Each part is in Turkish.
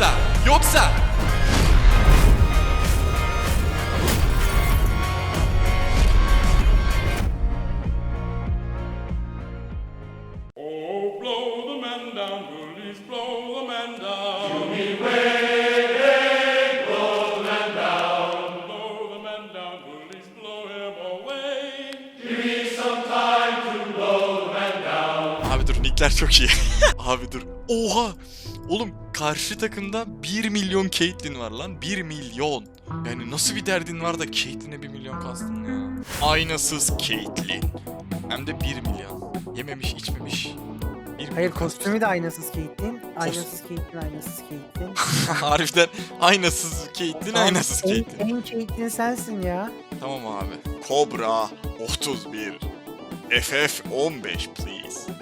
Yoksa, yoksa Oh, blow the man down, bullies, blow the man down. Give me way, blow the man down. Blow the man down, bullies, blow him away. Abi dur nickler çok iyi. Abi dur. Oha! Oğlum karşı takımda 1 milyon Caitlyn var lan. 1 milyon. Yani nasıl bir derdin var da Caitlyn'e 1 milyon kastın ya. Aynasız Caitlyn. Hem de 1 milyon. Yememiş içmemiş. 1 milyon Hayır kostümü de aynasız Caitlyn. Aynasız Caitlyn, aynasız Caitlyn. Harbiden aynasız Caitlyn, aynasız en, Caitlyn. en Caitlyn sensin ya. Tamam abi. Cobra 31. FF 15 please.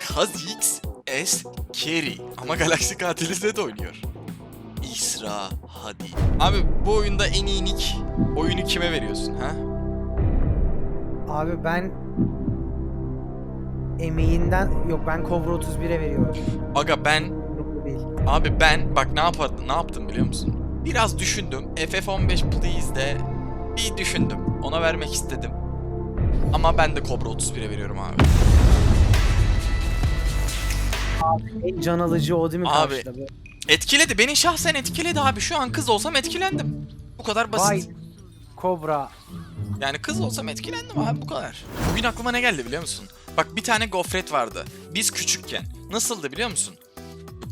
Kha'Zix S Carry. Ama Galaxy Katili Zed oynuyor. İsra hadi. Abi bu oyunda en iyi nick oyunu kime veriyorsun ha? Abi ben emeğinden yok ben Cobra 31'e veriyorum. Aga ben abi ben bak ne yapardım ne yaptım biliyor musun? Biraz düşündüm. FF 15 please'de bir düşündüm. Ona vermek istedim. Ama ben de Cobra 31'e veriyorum abi. En can alıcı o değil mi Abi, karşıda? Etkiledi. Beni şahsen etkiledi abi. Şu an kız olsam etkilendim. Bu kadar basit. Vay Cobra. Yani kız olsam etkilendim abi bu kadar. Bugün aklıma ne geldi biliyor musun? Bak bir tane gofret vardı. Biz küçükken. Nasıldı biliyor musun?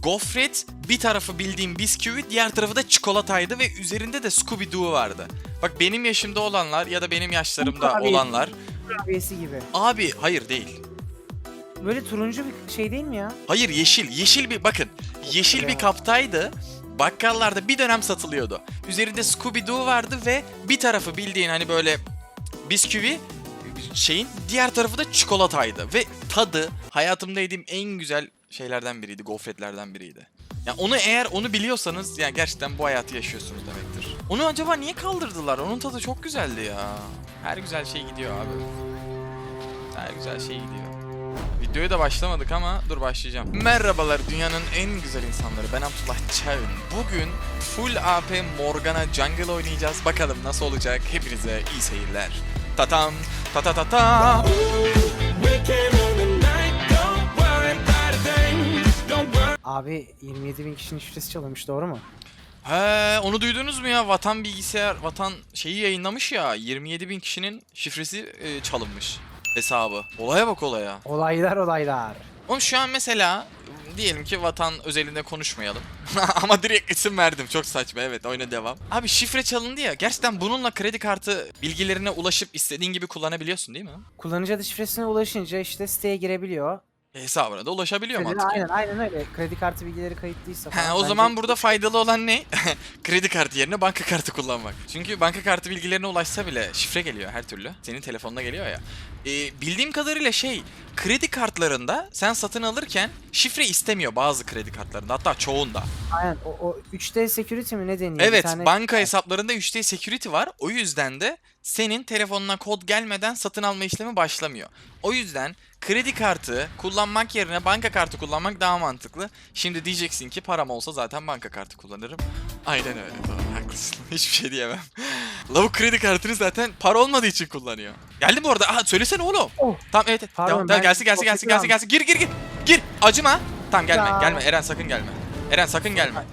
Gofret bir tarafı bildiğim bisküvi diğer tarafı da çikolataydı ve üzerinde de Scooby-Doo vardı. Bak benim yaşımda olanlar ya da benim yaşlarımda olanlar. Kurabiyesi gibi. Abi hayır değil. Böyle turuncu bir şey değil mi ya? Hayır yeşil. Yeşil bir bakın. Yeşil bir kaptaydı. Bakkallarda bir dönem satılıyordu. Üzerinde Scooby-Doo vardı ve bir tarafı bildiğin hani böyle bisküvi şeyin diğer tarafı da çikolataydı ve tadı hayatımda yediğim en güzel şeylerden biriydi, gofretlerden biriydi. Ya onu eğer onu biliyorsanız yani gerçekten bu hayatı yaşıyorsunuz demektir. Onu acaba niye kaldırdılar? Onun tadı çok güzeldi ya. Her güzel şey gidiyor abi. Her güzel şey gidiyor. Videoya da başlamadık ama dur başlayacağım. Merhabalar dünyanın en güzel insanları ben Abdullah Çağın. Bugün full AP Morgana Jungle oynayacağız. Bakalım nasıl olacak. Hepinize iyi seyirler. Tatam ta ta ta ta. Abi 27 bin kişinin şifresi çalınmış doğru mu? He onu duydunuz mu ya? Vatan bilgisayar, vatan şeyi yayınlamış ya. 27 bin kişinin şifresi e, çalınmış hesabı. Olaya bak olaya. Olaylar olaylar. Oğlum şu an mesela diyelim ki vatan özelinde konuşmayalım. Ama direkt isim verdim. Çok saçma. Evet oyuna devam. Abi şifre çalındı ya. Gerçekten bununla kredi kartı bilgilerine ulaşıp istediğin gibi kullanabiliyorsun değil mi? Kullanıcı adı şifresine ulaşınca işte siteye girebiliyor. Hesabına da ulaşabiliyor Kredi- mantıken. aynen aynen öyle. Kredi kartı bilgileri kayıtlıysa falan. He, o Bence- zaman burada faydalı olan ne? Kredi kartı yerine banka kartı kullanmak. Çünkü banka kartı bilgilerine ulaşsa bile şifre geliyor her türlü. Senin telefonuna geliyor ya. Ee, bildiğim kadarıyla şey, kredi kartlarında sen satın alırken şifre istemiyor bazı kredi kartlarında. Hatta çoğunda. Aynen o, o 3D security mi ne deniyor? Bir Evet, tane- banka hesaplarında 3D security var. O yüzden de senin telefonuna kod gelmeden satın alma işlemi başlamıyor. O yüzden kredi kartı kullanmak yerine banka kartı kullanmak daha mantıklı. Şimdi diyeceksin ki param olsa zaten banka kartı kullanırım. Aynen öyle. Doğru, haklısın. Hiçbir şey diyemem. Lavuk kredi kartını zaten para olmadığı için kullanıyor. Geldi mi orada? Aha söylesene oğlum. Oh. Tamam evet. evet. Pardon, Devam, devam. ben Gelsin gelsin gelsin gelsin gelsin. Gir gir gir. Gir. Acıma. Tamam gelme Ya. gelme. Eren sakın gelme. Eren sakın gelme.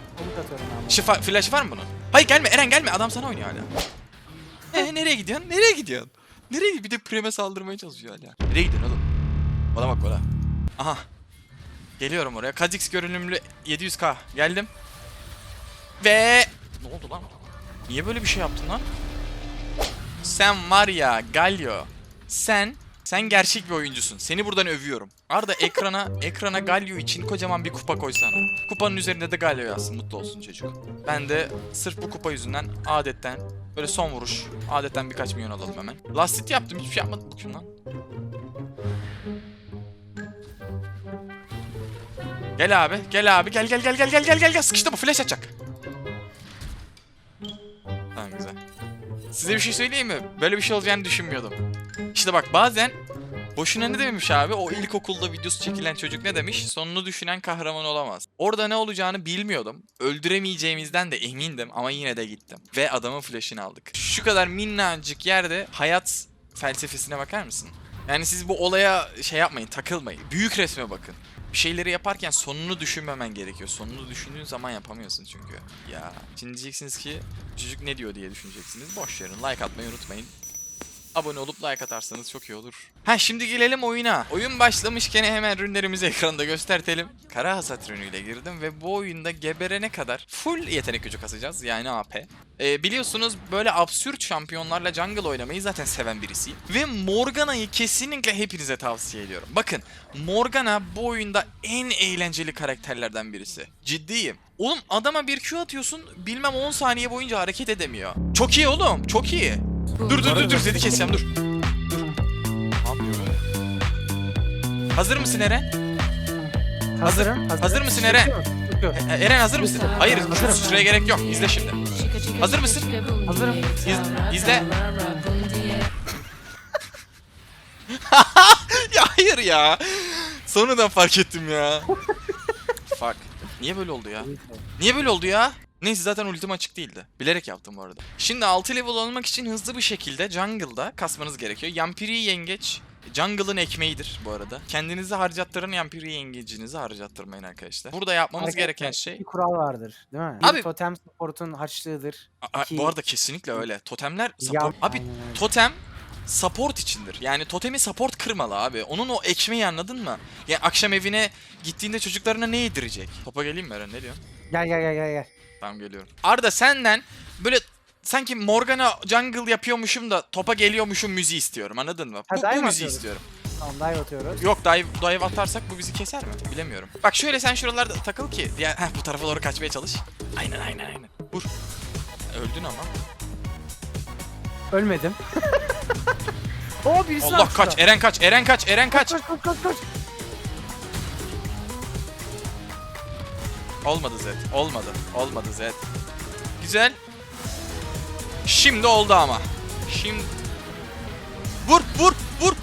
Şifa, flash var mı bunun? Hayır gelme Eren gelme adam sana oynuyor hala. Ee, nereye gidiyorsun? Nereye gidiyorsun? Nereye? Bir de Prem'e saldırmaya çalışıyor hala. Nereye gidiyorsun oğlum? Bana bak bana. Aha. Geliyorum oraya. Kha'Zix görünümlü 700k. Geldim. Ve... Ne oldu lan? Niye böyle bir şey yaptın lan? Sen var ya Galio. Sen sen gerçek bir oyuncusun. Seni buradan övüyorum. Arda ekrana ekrana Galio için kocaman bir kupa koysana. Kupanın üzerinde de Galio yazsın. Mutlu olsun çocuk. Ben de sırf bu kupa yüzünden adetten böyle son vuruş. Adetten birkaç milyon alalım hemen. Last hit yaptım. Hiçbir şey yapmadım. Bak şundan. Gel abi. Gel abi. Gel gel gel gel gel gel gel gel. Sıkıştı bu. Flash atacak. Tamam güzel. Size bir şey söyleyeyim mi? Böyle bir şey olacağını düşünmüyordum. İşte bak bazen Boşuna ne dememiş abi? O ilkokulda videosu çekilen çocuk ne demiş? Sonunu düşünen kahraman olamaz. Orada ne olacağını bilmiyordum. Öldüremeyeceğimizden de emindim ama yine de gittim. Ve adamın flash'ını aldık. Şu kadar minnacık yerde hayat felsefesine bakar mısın? Yani siz bu olaya şey yapmayın, takılmayın. Büyük resme bakın. Bir şeyleri yaparken sonunu düşünmemen gerekiyor. Sonunu düşündüğün zaman yapamıyorsun çünkü. Ya şimdi diyeceksiniz ki çocuk ne diyor diye düşüneceksiniz. Boş verin. Like atmayı unutmayın. Abone olup like atarsanız çok iyi olur. Ha şimdi gelelim oyuna. Oyun başlamışken hemen ürünlerimizi ekranda göstertelim. Kara hasat ürünüyle girdim ve bu oyunda geberene kadar full yetenek gücü kasacağız. Yani AP. Ee, biliyorsunuz böyle absürt şampiyonlarla jungle oynamayı zaten seven birisiyim. Ve Morgana'yı kesinlikle hepinize tavsiye ediyorum. Bakın Morgana bu oyunda en eğlenceli karakterlerden birisi. Ciddiyim. Oğlum adama bir Q atıyorsun bilmem 10 saniye boyunca hareket edemiyor. Çok iyi oğlum çok iyi. Dur dur dur dur Zed'i keseceğim dur. Hazır mısın Eren? Hazırım. Hazır mısın Eren? E, Eren hazır mısın? Hayır Hazırım. süreye gerek yok. İzle şimdi. Hazır mısın? Hazırım. İz, izle. ya hayır ya. Sonradan fark ettim ya. Fuck. Niye böyle oldu ya? Niye böyle oldu ya? Neyse zaten ultim açık değildi. Bilerek yaptım bu arada. Şimdi 6 level olmak için hızlı bir şekilde jungle'da kasmanız gerekiyor. Yampiri yengeç jungle'ın ekmeğidir bu arada. Kendinizi harcattırın Yampiri yengecinizi harcattırmayın arkadaşlar. Burada yapmamız Arkadaşlar, gereken şey... Bir kural vardır değil mi? Abi- Bir totem supportun harçlığıdır. A- a- İki- bu arada kesinlikle öyle. Totemler support... Abi totem support içindir. Yani totemi support kırmalı abi. Onun o ekmeği anladın mı? Yani akşam evine gittiğinde çocuklarına ne yedirecek? Topa geleyim mi Eren ne diyorsun? Gel gel gel gel gel. Tamam geliyorum. Arda senden böyle sanki Morgana jungle yapıyormuşum da topa geliyormuşum müziği istiyorum anladın mı? Ha, Bu, bu müziği atıyoruz? istiyorum. Tamam dive atıyoruz. Yok dive, dive atarsak bu bizi keser mi? Bilemiyorum. Bak şöyle sen şuralarda takıl ki. Diğer, heh, bu tarafa doğru kaçmaya çalış. Aynen aynen aynen. Vur. Öldün ama. Ölmedim. o birisi Allah kaç. Eren kaç. Eren kaç. Eren kaç. Kaç kaç kaç kaç. Olmadı Zed. Olmadı. Olmadı Zed. Güzel. Şimdi oldu ama. Şimdi. Vur vur vur.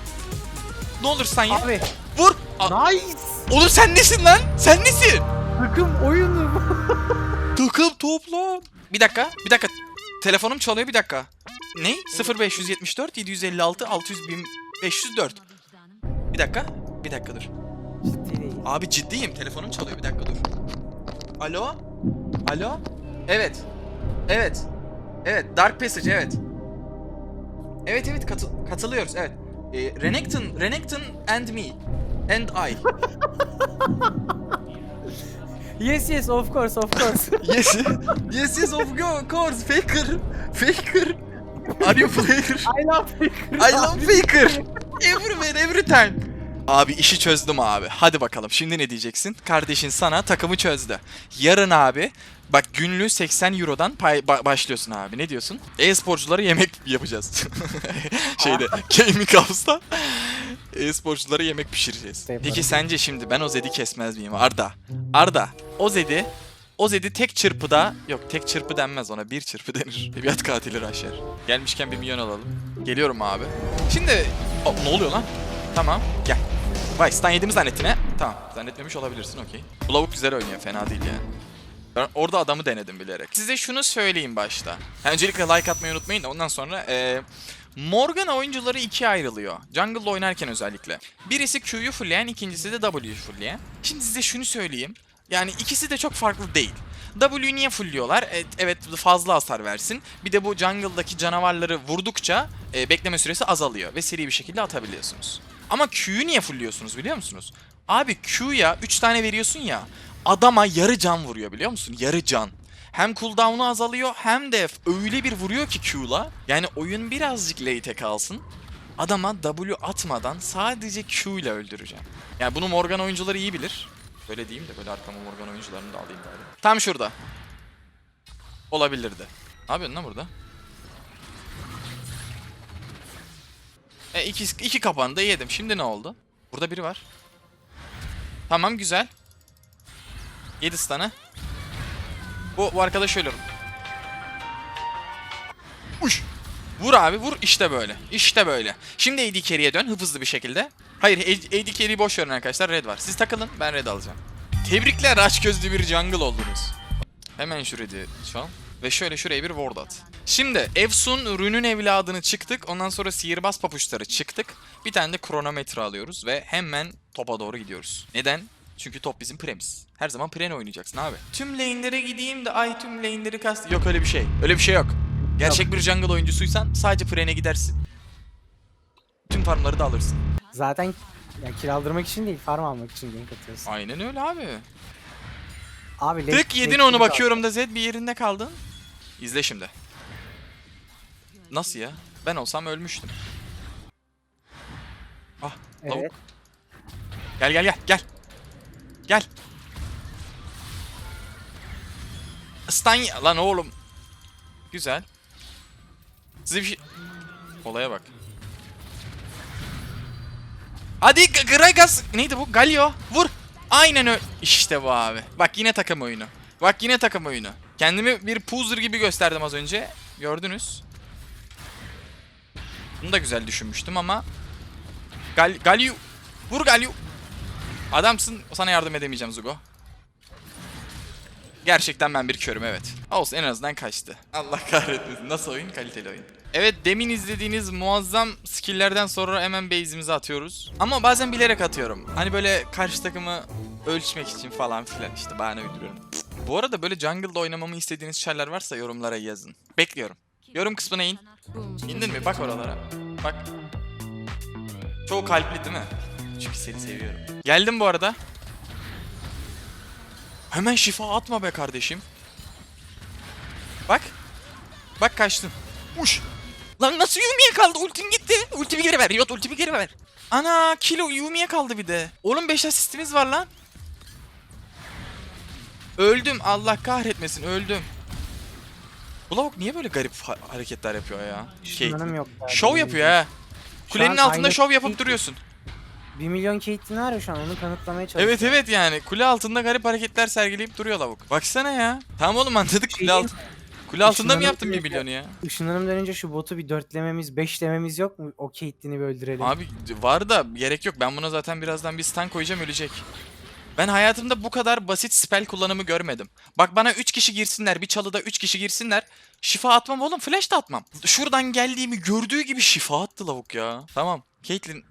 Ne olur sen ya. Abi. Vur. A- Nice. Oğlum sen nesin lan? Sen nesin? Takım oyunu. Takım toplan. Bir dakika. Bir dakika. Telefonum çalıyor bir dakika. Ne? 0574 756 600 504. Bir dakika. Bir dakika dur. Abi ciddiyim. Telefonum çalıyor. Bir dakika dur. Alo? Alo? Evet. Evet. Evet. Dark Passage evet. Evet evet katı- katılıyoruz evet. Ee, Renekton, Renekton and me. And I. Yes yes of course of course. yes. Yes yes of course. Faker. Faker. Are you player? I love Faker. I love Faker. Everywhere, every time. Abi işi çözdüm abi. Hadi bakalım şimdi ne diyeceksin? Kardeşin sana takımı çözdü. Yarın abi bak günlüğü 80 Euro'dan pay, ba- başlıyorsun abi. Ne diyorsun? E-sporculara yemek yapacağız. Şeyde Gaming House'da e-sporculara yemek pişireceğiz. Yaparım. Peki sence şimdi ben o Zed'i kesmez miyim? Arda. Arda. O Zed'i o Zed'i tek çırpıda yok tek çırpı denmez ona bir çırpı denir. Tabiat katili Raşer. Gelmişken bir milyon alalım. Geliyorum abi. Şimdi Aa, ne oluyor lan? Tamam gel. Vay stun yediğimi zannettin he? Tamam zannetmemiş olabilirsin okey. Bu lavuk güzel oynuyor fena değil yani. Ben orada adamı denedim bilerek. Size şunu söyleyeyim başta. Öncelikle like atmayı unutmayın da ondan sonra eee Morgana oyuncuları ikiye ayrılıyor. Jungle'da oynarken özellikle. Birisi Q'yu fullleyen, ikincisi de W'yu fullleyen. Şimdi size şunu söyleyeyim. Yani ikisi de çok farklı değil. W'yu niye fullliyorlar? Evet, evet fazla hasar versin. Bir de bu jungle'daki canavarları vurdukça e, bekleme süresi azalıyor ve seri bir şekilde atabiliyorsunuz. Ama Q'yu niye fullliyorsunuz biliyor musunuz? Abi Q'ya 3 tane veriyorsun ya adama yarı can vuruyor biliyor musun? Yarı can. Hem cooldown'u azalıyor hem de öyle bir vuruyor ki Q'la. Yani oyun birazcık late'e kalsın. Adama W atmadan sadece Q ile öldüreceğim. Yani bunu Morgan oyuncuları iyi bilir. Böyle diyeyim de böyle arkama Morgan oyuncularını da alayım bari. Tam şurada. Olabilirdi. Ne yapıyorsun lan burada? E iki, iki kapanı da yedim. Şimdi ne oldu? Burada biri var. Tamam güzel. 7 stun'ı. Bu, bu arkadaş ölür. Uş. Vur abi vur işte böyle. İşte böyle. Şimdi AD carry'e dön hızlı bir şekilde. Hayır AD carry'i boş verin arkadaşlar red var. Siz takılın ben red alacağım. Tebrikler aç gözlü bir jungle oldunuz. Hemen şu red'i çal. Ve şöyle şuraya bir ward at. Şimdi Efsun Rün'ün evladını çıktık. Ondan sonra sihirbaz papuçları çıktık. Bir tane de kronometre alıyoruz ve hemen topa doğru gidiyoruz. Neden? Çünkü top bizim premis. Her zaman prene oynayacaksın abi. Tüm lane'lere gideyim de ay tüm lane'leri kast... Yok öyle bir şey. Öyle bir şey yok. Gerçek bir jungle oyuncusuysan sadece prene gidersin. Tüm farmları da alırsın. Zaten ya kiraldırmak için değil farm almak için gank atıyorsun. Aynen öyle abi. Abi Tık yedin onu bakıyorum da Zed bir yerinde kaldın. İzle şimdi. Nasıl ya? Ben olsam ölmüştüm. Ah, lavuk. Evet. Gel gel gel gel. Gel. Stun lan oğlum. Güzel. Size bir şey... Olaya bak. Hadi Gragas. Neydi bu? Galio. Vur. Aynen öyle. İşte bu abi. Bak yine takım oyunu. Bak yine takım oyunu. Kendimi bir puzzer gibi gösterdim az önce. Gördünüz. Bunu da güzel düşünmüştüm ama Gal Galio. Vur Galio. Adamsın. Sana yardım edemeyeceğim Zugo. Gerçekten ben bir körüm evet. Olsun en azından kaçtı. Allah kahretmesin. Nasıl oyun? Kaliteli oyun. Evet demin izlediğiniz muazzam skill'lerden sonra hemen base'imizi atıyoruz. Ama bazen bilerek atıyorum. Hani böyle karşı takımı ölçmek için falan filan işte bahane uyduruyorum. Bu arada böyle jungle'da oynamamı istediğiniz şeyler varsa yorumlara yazın. Bekliyorum. Yorum kısmına in. İndin mi? Bak oralara. Bak. Çok kalpli değil mi? Çünkü seni seviyorum. Geldim bu arada. Hemen şifa atma be kardeşim. Bak. Bak kaçtın. Uş. Lan nasıl Yumi'ye kaldı? Ultim gitti. Ultimi geri ver. Riot ultimi geri ver. Ana kilo Yumi'ye kaldı bir de. Oğlum 5 asistimiz var lan. Öldüm. Allah kahretmesin öldüm. Bu lavuk niye böyle garip ha- hareketler yapıyor ya? Şey, yok. şov yapıyor ha. Kulenin an altında aynı şov yapıp duruyorsun. 1 milyon Caitlyn var ya şu an onu kanıtlamaya çalışıyor. Evet evet yani kule altında garip hareketler sergileyip duruyor lavuk. Baksana ya. Tamam oğlum anladık kule, alt... kule altında mı yaptın bir duruyor. milyonu ya? Işınlanım dönünce şu botu bir dörtlememiz, beşlememiz yok mu? O Caitlyn'i bir öldürelim. Abi var da gerek yok. Ben buna zaten birazdan bir stun koyacağım ölecek. Ben hayatımda bu kadar basit spell kullanımı görmedim. Bak bana 3 kişi girsinler, bir çalıda 3 kişi girsinler. Şifa atmam oğlum, flash da atmam. Şuradan geldiğimi gördüğü gibi şifa attı lavuk ya. Tamam, Caitlyn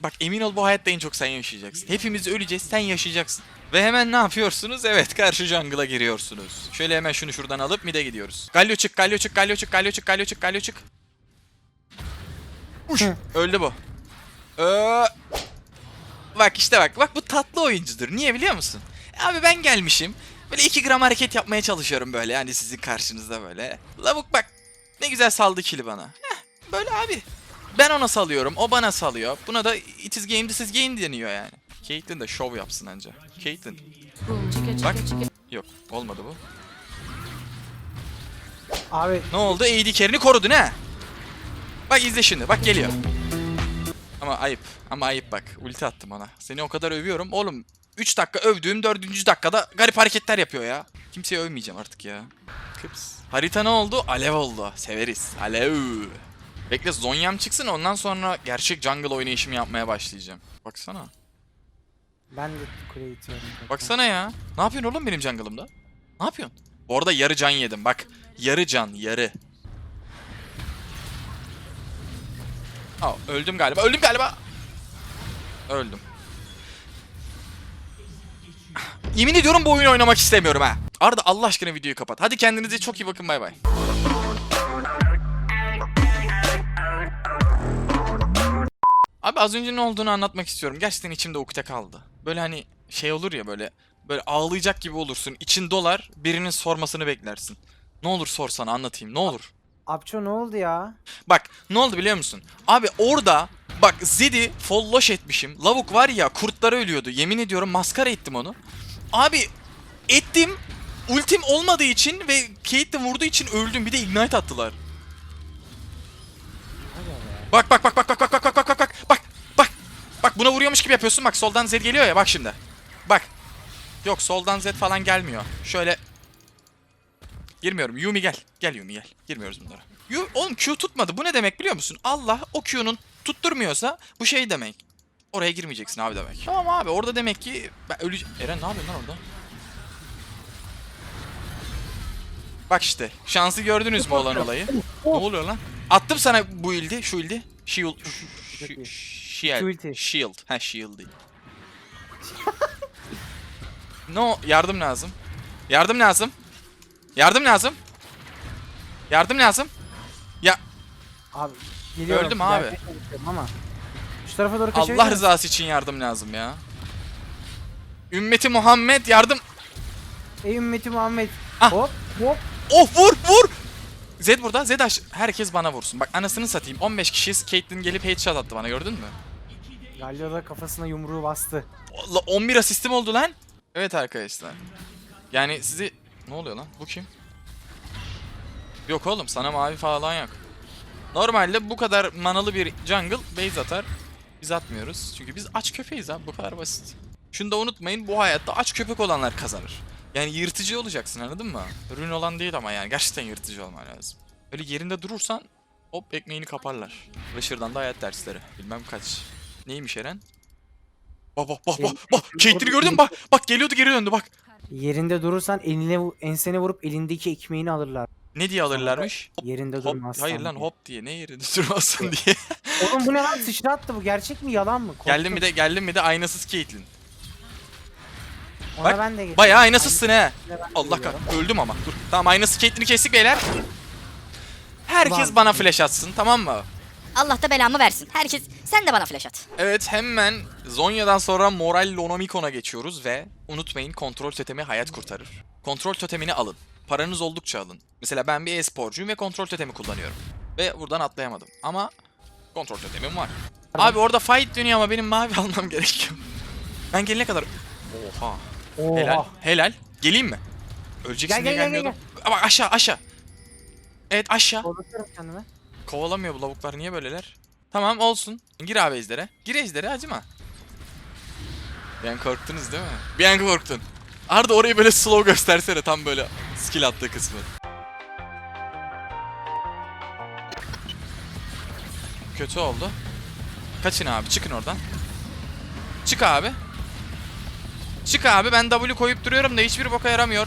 bak emin ol bu hayatta en çok sen yaşayacaksın. Hepimiz öleceğiz, sen yaşayacaksın. Ve hemen ne yapıyorsunuz? Evet, karşı jungle'a giriyorsunuz. Şöyle hemen şunu şuradan alıp mid'e gidiyoruz. Galio çık, Galio çık, Galio çık, Galio çık, Galio çık, Galio çık. Uş, öldü bu. Ee, Bak işte bak. Bak bu tatlı oyuncudur. Niye biliyor musun? Abi ben gelmişim. Böyle 2 gram hareket yapmaya çalışıyorum böyle. Yani sizin karşınızda böyle. Lavuk bak. Ne güzel saldı kili bana. Heh, böyle abi. Ben ona salıyorum. O bana salıyor. Buna da it is game this is game deniyor yani. Caitlyn de şov yapsın anca. Caitlyn. Bak. Yok olmadı bu. Abi Ne oldu? AD carry'ni korudun ha. Bak izle şimdi. Bak geliyor. Ama ayıp. Ama ayıp bak. Ulti attım ona. Seni o kadar övüyorum. Oğlum 3 dakika övdüğüm 4. dakikada garip hareketler yapıyor ya. Kimseye övmeyeceğim artık ya. Kıps. Harita ne oldu? Alev oldu. Severiz. Alev. Bekle Zonyam çıksın ondan sonra gerçek jungle oynayışımı yapmaya başlayacağım. Baksana. ben de kuleyi itiyorum. Baksana ya. Ne yapıyorsun oğlum benim jungle'ımda? Ne yapıyorsun? Bu arada yarı can yedim bak. Yarı can, yarı. Aa, öldüm galiba. Öldüm galiba. Öldüm. Yemin ediyorum bu oyunu oynamak istemiyorum ha. Arda Allah aşkına videoyu kapat. Hadi kendinize çok iyi bakın bay bay. Abi az önce ne olduğunu anlatmak istiyorum. Gerçekten içimde ukde kaldı. Böyle hani şey olur ya böyle böyle ağlayacak gibi olursun. İçin dolar, birinin sormasını beklersin. Ne olur sorsana anlatayım. Ne olur. Apço ne oldu ya? Bak ne oldu biliyor musun? Abi orada bak Zed'i folloş etmişim. Lavuk var ya kurtlara ölüyordu. Yemin ediyorum maskara ettim onu. Abi ettim. Ultim olmadığı için ve Caitlyn vurduğu için öldüm. Bir de ignite attılar. Bak bak bak bak bak bak bak bak bak bak bak bak bak bak buna vuruyormuş gibi yapıyorsun bak soldan Z geliyor ya bak şimdi. Bak. Yok soldan Z falan gelmiyor. Şöyle Girmiyorum. Yumi gel. Gel Yumi gel. Girmiyoruz bunlara. Yo, oğlum Q tutmadı. Bu ne demek biliyor musun? Allah o Q'nun tutturmuyorsa bu şey demek. Oraya girmeyeceksin abi demek. Tamam abi orada demek ki ben öleceğim. Eren ne yapıyorsun lan orada? Bak işte şansı gördünüz mü olan olayı? Ne oluyor lan? Attım sana bu ildi, şu ildi. Shield. Shield. Ulti. Shield. Ha shield değil. no yardım lazım. Yardım lazım. Yardım lazım. Yardım lazım. Ya Abi geliyorum. Öldüm abi. gelmeye çalışıyorum Ama. Şu tarafa doğru kaçabilir Allah miyim? rızası için yardım lazım ya. Ümmeti Muhammed yardım. Ey ümmeti Muhammed. Ah. Hop hop. Oh vur vur. Zed burada. Zed aş- herkes bana vursun. Bak anasını satayım. 15 kişiyiz. Caitlyn gelip headshot attı bana gördün mü? Galio da kafasına yumruğu bastı. La 11 asistim oldu lan. Evet arkadaşlar. Yani sizi... Ne oluyor lan? Bu kim? Yok oğlum sana mavi falan yok. Normalde bu kadar manalı bir jungle base atar. Biz atmıyoruz. Çünkü biz aç köpeğiz abi. Bu kadar basit. Şunu da unutmayın. Bu hayatta aç köpek olanlar kazanır. Yani yırtıcı olacaksın anladın mı? Rün olan değil ama yani. Gerçekten yırtıcı olman lazım. Öyle yerinde durursan hop ekmeğini kaparlar. Rusher'dan da hayat dersleri. Bilmem kaç. Neymiş Eren? Bak bak bak bak bak. Caitlyn'i gördün mü? Bak bak geliyordu geri döndü bak. Yerinde durursan eline ensene vurup elindeki ekmeğini alırlar. Ne diye alırlarmış? Yerinde Hop, durmazsan. hayır lan diye. hop diye. Ne yerinde durmasın diye. Oğlum bu ne lan sıçra attı bu gerçek mi yalan mı? Korktum. geldim bir de geldim bir de aynasız Caitlyn. Ona bak, ben de geçtim. Bayağı aynasızsın he. Allah geliyorum. kah öldüm ama. Dur. Tamam aynası Caitlyn'i kestik beyler. Herkes Ulan. bana flash atsın tamam mı? Allah da belamı versin. Herkes sen de bana flash at. Evet hemen Zonya'dan sonra Moral Lonomikon'a geçiyoruz ve unutmayın kontrol totemi hayat kurtarır. Kontrol totemini alın. Paranız oldukça alın. Mesela ben bir e-sporcuyum ve kontrol totemi kullanıyorum. Ve buradan atlayamadım. Ama kontrol totemim var. Abi orada fight dönüyor ama benim mavi almam gerekiyor. Ben gelene kadar... Oha. Oha. Helal. Helal. Geleyim mi? Öleceksin Gel, diye gel, gel, gel, gelmiyordum. Bak aşağı aşağı. Evet aşağı. Kendime. Kovalamıyor bu lavuklar niye böyleler? Tamam olsun. Gir abi ejdere. Gir ejdere acıma. Bir an korktunuz değil mi? Bir an korktun. Arda orayı böyle slow göstersene tam böyle skill attığı kısmı. Kötü oldu. Kaçın abi çıkın oradan. Çık abi. Çık abi ben W koyup duruyorum da hiçbir boka yaramıyor.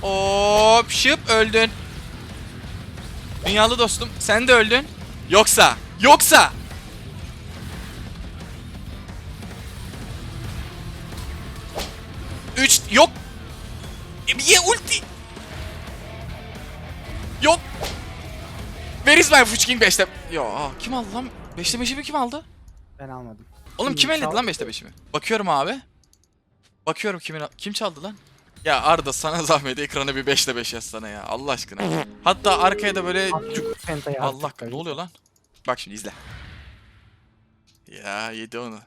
Hop şıp öldün. Dünyalı dostum sen de öldün. Yoksa, yoksa. Üç, yok. E, Niye ulti? Yok. Where is my fucking 5'te? Yo, aa, kim aldı lan? 5'te 5'imi kim aldı? Ben almadım. Oğlum kim elledi lan 5'te 5'imi? Bakıyorum abi. Bakıyorum kimin kim çaldı lan? Ya Arda sana zahmet ekrana bir 5'te 5 yazsana ya Allah aşkına. Hatta arkaya da böyle Allah ne oluyor lan? Bak şimdi izle. Ya yedi onu.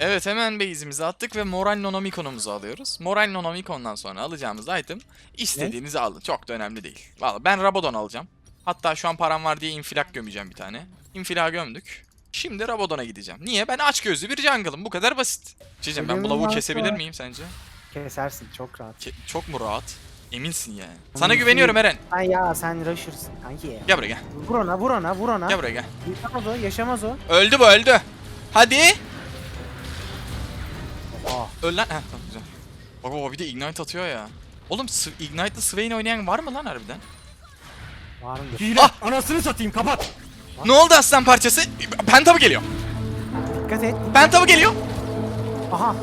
Evet hemen base'imizi attık ve Moral Nonomikon'umuzu alıyoruz. Moral Nonomikon'dan sonra alacağımız item istediğinizi alın. Çok da önemli değil. Valla ben Rabadon alacağım. Hatta şu an param var diye infilak gömeceğim bir tane. İnfilak gömdük. Şimdi Rabadon'a gideceğim. Niye? Ben aç gözlü bir jungle'ım. Bu kadar basit. Cicim ben bu lavuğu kesebilir miyim sence? Kesersin çok rahat. Ke- çok mu rahat? Eminsin yani. Sana güveniyorum Eren. Ay ya sen rusher'sın kanki ya. Gel buraya gel. Vur ona vur ona vur ona. Gel buraya gel. Yaşamaz o yaşamaz o. Öldü bu öldü. Hadi. Aa. Öl lan. Heh, tamam güzel. Bak baba bir de ignite atıyor ya. Oğlum Ignite'lı Swain oynayan var mı lan harbiden? Var mı? Hile. Ah! Anasını satayım kapat. Ne oldu aslan parçası? Penta mı geliyor? Dikkat et. Penta mı geliyor? Aha.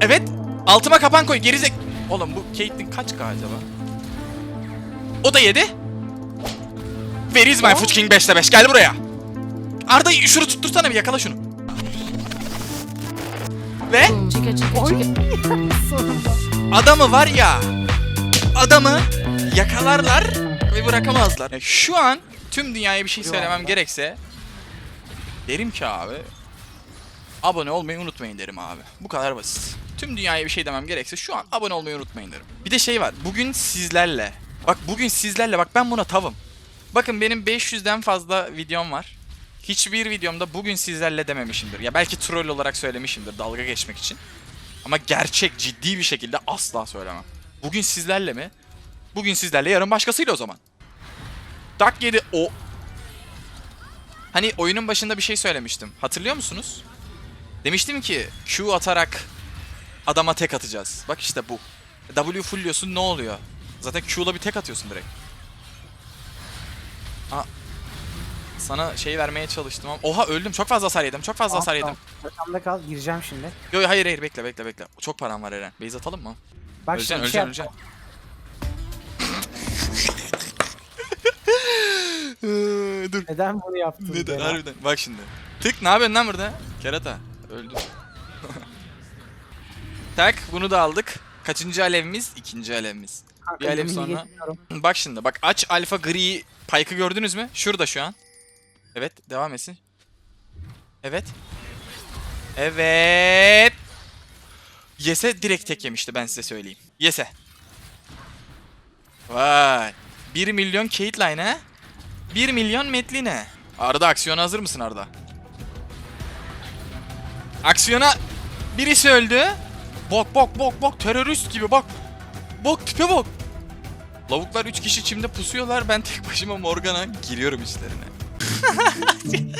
Evet. Altıma kapan koy gerizek. Oğlum bu Caitlyn kaç K acaba? O da yedi. Where is my Foot King 5'te 5? Gel buraya. Arda şunu tuttursana bir yakala şunu. Ve Oy. Sonunda. adamı var ya. Adamı yakalarlar ve bırakamazlar. Şu an tüm dünyaya bir şey söylemem gerekse derim ki abi abone olmayı unutmayın derim abi. Bu kadar basit. Tüm dünyaya bir şey demem gerekse şu an abone olmayı unutmayın derim. Bir de şey var. Bugün sizlerle. Bak bugün sizlerle bak ben buna tavım. Bakın benim 500'den fazla videom var. Hiçbir videomda bugün sizlerle dememişimdir. Ya belki troll olarak söylemişimdir dalga geçmek için. Ama gerçek, ciddi bir şekilde asla söylemem. Bugün sizlerle mi? Bugün sizlerle, yarın başkasıyla o zaman. Tak yedi o. Hani oyunun başında bir şey söylemiştim. Hatırlıyor musunuz? Demiştim ki Q atarak adama tek atacağız. Bak işte bu. W fullliyorsun ne oluyor? Zaten Q'la bir tek atıyorsun direkt. Aa, sana şey vermeye çalıştım ama... Oha öldüm. Çok fazla hasar yedim. Çok fazla hasar yedim. Arkamda kal gireceğim şimdi. Yo yo, hayır hayır bekle bekle bekle. Çok param var Eren. Base atalım mı? Bak öleceksin şimdi şey öleceksin yap- öleceksin. Dur. Neden bunu yaptın? Neden? Bela? Harbiden. Bak şimdi. Tık ne yapıyorsun lan burada? Kerata. Öldü. tak bunu da aldık. Kaçıncı alevimiz? İkinci alevimiz. Kanka, Bir alev sonra-. Bak şimdi bak aç alfa gri Pike'ı gördünüz mü? Şurada şu an. Evet devam etsin. Evet. Evet. Yese direkt tek yemişti ben size söyleyeyim. Yese. Vay. 1 milyon Caitlyn ha? 1 milyon Metline. Arda aksiyona hazır mısın Arda? Aksiyona birisi öldü. Bok bok bok bok terörist gibi bak. Bok tipe bak. Lavuklar 3 kişi çimde pusuyorlar. Ben tek başıma Morgan'a giriyorum içlerine.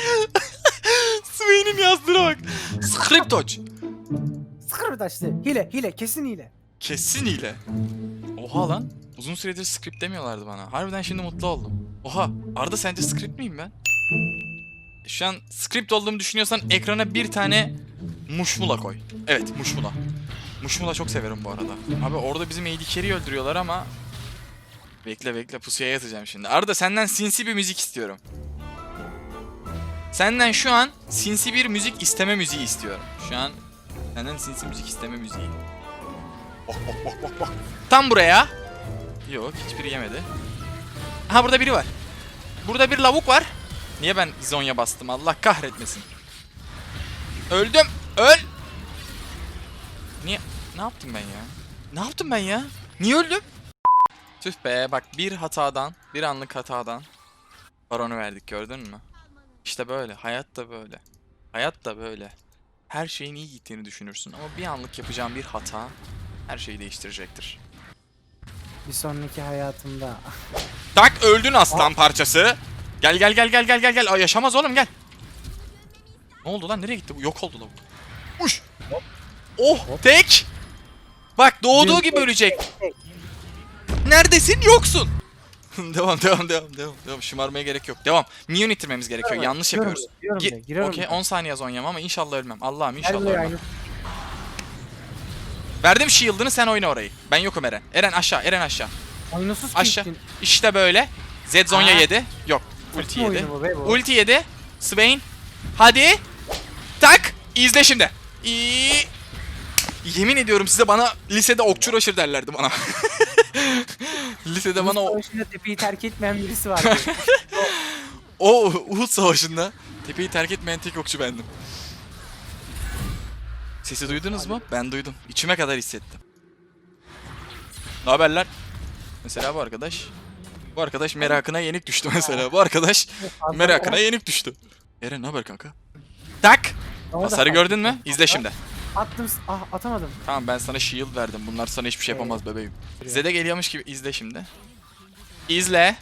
Swain'in yazdığına bak. Script dodge. Sıkır bir taştı. Hile hile kesin hile. Kesin hile. Oha lan. Uzun süredir script demiyorlardı bana. Harbiden şimdi mutlu oldum. Oha. Arda sence script miyim ben? Şu an script olduğumu düşünüyorsan ekrana bir tane muşmula koy. Evet muşmula. Muşmula çok severim bu arada. Abi orada bizim AD öldürüyorlar ama... Bekle bekle pusuya yatacağım şimdi. Arda senden sinsi bir müzik istiyorum. Senden şu an sinsi bir müzik isteme müziği istiyorum. Şu an senden sinsi müzik isteme müziği. Bak bak bak bak bak. Tam buraya. Yok hiçbiri yemedi. Ha burada biri var. Burada bir lavuk var. Niye ben Zonya bastım Allah kahretmesin. Öldüm. Öl. Niye? Ne yaptım ben ya? Ne yaptım ben ya? Niye öldüm? Tüh be bak bir hatadan, bir anlık hatadan Baron'u verdik gördün mü? İşte böyle. Hayat da böyle. Hayat da böyle. Her şeyin iyi gittiğini düşünürsün ama bir anlık yapacağın bir hata her şeyi değiştirecektir. Bir sonraki hayatımda. Tak öldün aslan parçası. Gel gel gel gel gel gel gel. Ay, yaşamaz oğlum gel. Ne oldu lan? Nereye gitti bu? Yok oldu lavuk. Uş. Oh tek. Bak doğduğu gibi ölecek. Neredesin? Yoksun. devam devam devam devam. Devam. Şımarmaya gerek yok. Devam. Minyon itirmemiz gerekiyor. Yanlış yapıyoruz. Giriyorum Gi- de, giriyorum Okey de. 10 saniye zonyam ama inşallah ölmem. Allah'ım inşallah ölmem. Verdim shield'ını sen oyna orayı. Ben yokum Eren. Eren aşağı, Eren aşağı. Oyunusuz Aşağı. gittin. İşte böyle. Zed Zonya Aa. yedi. Yok. Ulti Ulti yedi. oyunu bu be bu. Ulti yedi. Swain. Hadi. Tak. İzle şimdi. İyi. Yemin ediyorum size bana lisede okçu Roşir derlerdi bana. lisede bana o, Savaşında tepeyi terk etmeyen birisi vardı. o Uhud savaşında tepeyi terk etmeyen tek okçu bendim. Sesi duydunuz mu? Ben duydum. İçime kadar hissettim. Ne haberler? Mesela bu arkadaş. Bu arkadaş merakına yenik düştü mesela. Bu arkadaş merakına yenik düştü. Eren ne haber kanka? Tak! Hasarı gördün mü? İzle şimdi. Attım. Ah atamadım. Tamam ben sana shield verdim. Bunlar sana hiçbir şey yapamaz bebeğim. Zed'e geliyormuş gibi izle şimdi. İzle.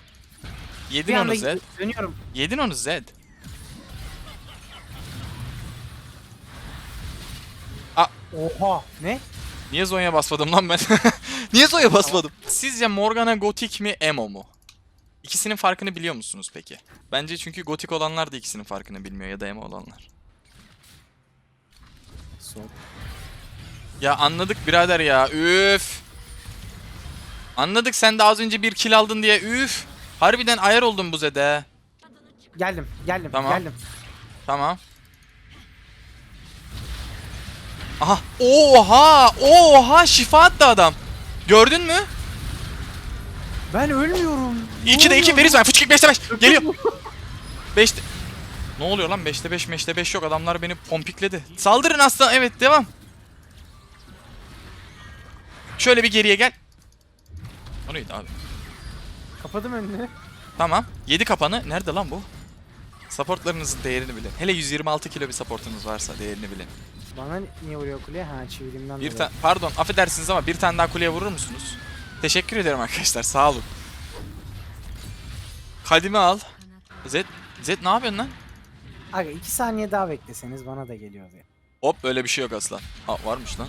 Yedin onu Zed. dönüyorum. Yedin onu Zed. Oha. Ne? Niye Zonya basmadım lan ben? Niye Zonya basmadım? Sizce Morgana gotik mi emo mu? İkisinin farkını biliyor musunuz peki? Bence çünkü gotik olanlar da ikisinin farkını bilmiyor ya da emo olanlar. Sol. Ya anladık birader ya. Üf. Anladık sen de az önce bir kill aldın diye. Üf. Harbiden ayar oldum bu Zed'e. Geldim. Geldim. Tamam. Geldim. Tamam. Aha. Oha. Oha. Şifa attı adam. Gördün mü? Ben ölmüyorum. 2'de 2 oluyor? Beriz var. Fıçık 5'te 5. Geliyor. 5'te... Ne oluyor lan? 5'te 5, 5'te 5 yok. Adamlar beni pompikledi. Saldırın aslan. Evet devam. Şöyle bir geriye gel. O neydi abi? Kapadım önünü. Tamam. 7 kapanı. Nerede lan bu? Supportlarınızın değerini bilin. Hele 126 kilo bir supportunuz varsa değerini bilin. Bana niye vuruyor kuleye? Ha çevirimden Bir dolayı. ta- pardon affedersiniz ama bir tane daha kuleye vurur musunuz? Teşekkür ederim arkadaşlar sağ olun. Kadimi al. Zed, Zed ne yapıyorsun lan? Aga 2 saniye daha bekleseniz bana da geliyordu. ya. Hop öyle bir şey yok aslan. Ha varmış lan.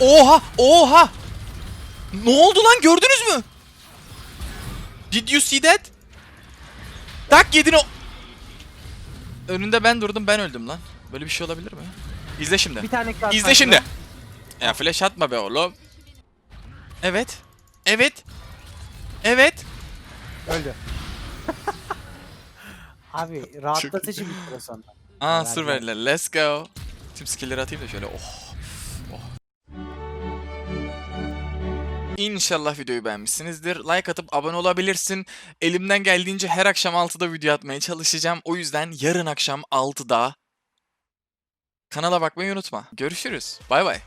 Oha! Oha! Ne oldu lan gördünüz mü? Did you see that? Tak yedin o. Önünde ben durdum ben öldüm lan. Böyle bir şey olabilir mi? İzle şimdi. Bir tane kart İzle şimdi. Ya flash atma be oğlum. Evet. Evet. Evet. Öldü. Abi rahatlatıcı bir süre sonra. Aa sır ver. verdiler. Let's go. Tüm skill'leri atayım da şöyle. Oh. Oh. İnşallah videoyu beğenmişsinizdir. Like atıp abone olabilirsin. Elimden geldiğince her akşam 6'da video atmaya çalışacağım. O yüzden yarın akşam 6'da kanala bakmayı unutma. Görüşürüz. Bay bay.